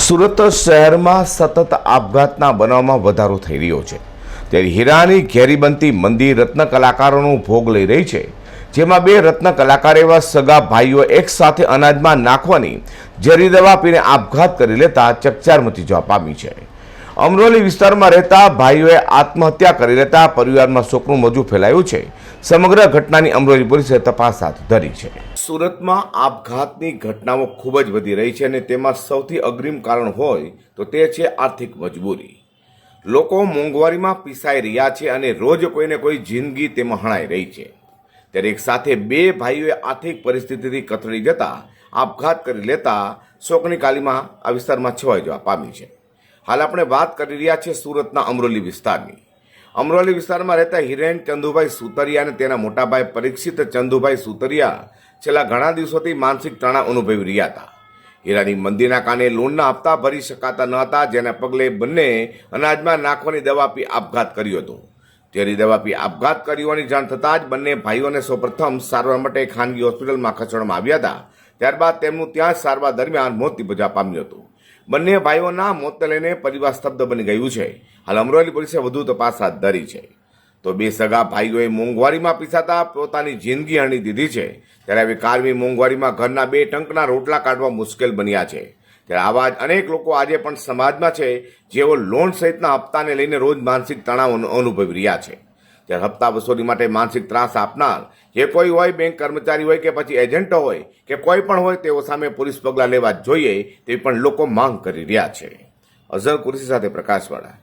સુરત શહેરમાં સતત આપઘાતના બનાવમાં વધારો થઈ રહ્યો છે. ત્યારે હીરાની ઘેરી બનતી મંદિર રત્ન કલાકારોનો ભોગ લઈ રહી છે. જેમાં બે રત્ન કલાકાર એવા સગા ભાઈઓ એક સાથે અનાજમાં નાખવાની ઝેરી દવા પીને આપઘાત કરી લેતા ચકચાર મચી જવા પામી છે. અમરોલી વિસ્તારમાં રહેતા ભાઈઓએ આત્મહત્યા કરી લેતા પરિવારમાં શોકનું મોજું ફેલાયું છે. સમગ્ર ઘટનાની અમરોલી પોલીસે તપાસ હાથ ધરી છે. સુરતમાં આપઘાતની ઘટનાઓ ખૂબ જ વધી રહી છે અને તેમાં સૌથી અગ્રિમ કારણ હોય તો તે છે આર્થિક મજબૂરી. લોકો મોંઘવારીમાં પીસાઈ રહ્યા છે અને રોજ કોઈને કોઈ જિંદગી તેમાં હણાઈ રહી છે. ત્યારે એક સાથે બે ભાઈઓએ આર્થિક પરિસ્થિતિથી કથળી જતા આપઘાત કરી લેતા શોકની કાલીમાં આ વિસ્તારમાં છવાઈ જવા પામી છે. હાલ આપણે વાત કરી રહ્યા છીએ સુરતના અમરોલી વિસ્તારની. અમરોલી વિસ્તારમાં રહેતા હિરેન ચંદુભાઈ સુતરિયા અને તેના મોટાભાઈ પરીક્ષિત ચંદુભાઈ સુતરિયા છેલ્લા ઘણા દિવસોથી માનસિક તણાવ અનુભવી રહ્યા હતા. હીરાની મંદીના કારણે લોનના હપ્તા ભરી શકાતા ન હતા, જેના પગલે બંને અનાજમાં નાખવાની દવા પી આપઘાત કર્યો હતો. ઝેરી દવા પી આપઘાત કર્યોની જાણ થતાં જ બંને ભાઈઓને સૌપ્રથમ સારવાર માટે ખાનગી હોસ્પિટલમાં ખસેડવામાં આવ્યા હતા. ત્યારબાદ તેમનું ત્યાં સારવાર દરમિયાન મોત નિપજવા પામ્યું હતું. બંને ભાઈઓના મોતને લઈને પરિવાર સ્તબ્ધ બની ગયું છે. હાલ અમરેલી પોલીસે વધુ તપાસ હાથ ધરી છે. તો બે સગા ભાઈઓએ મોંઘવારીમાં પીસાતા પોતાની જિંદગી હણી દીધી છે. ત્યારે હવે કારમી મોંઘવારીમાં ઘરના બે ટંકના રોટલા કાઢવા મુશ્કેલ બન્યા છે. ત્યારે આવા જ અનેક લોકો આજે પણ સમાજમાં છે જેઓ લોન સહિતના હપ્તાને લઈને રોજ માનસિક તણાવ અનુભવી રહ્યા છે. ત્યારે હપ્તા વસૂલી માટે માનસિક ત્રાસ આપનાર, જે કોઈ હોય, બેંક કર્મચારી હોય કે પછી એજન્ટો હોય, કે કોઈ પણ હોય, તેઓ સામે પોલીસ પગલાં લેવા જોઈએ, તેવી પણ લોકો માંગ કરી રહ્યા છે. અઝર કુરશી સાથે પ્રકાશવાળા.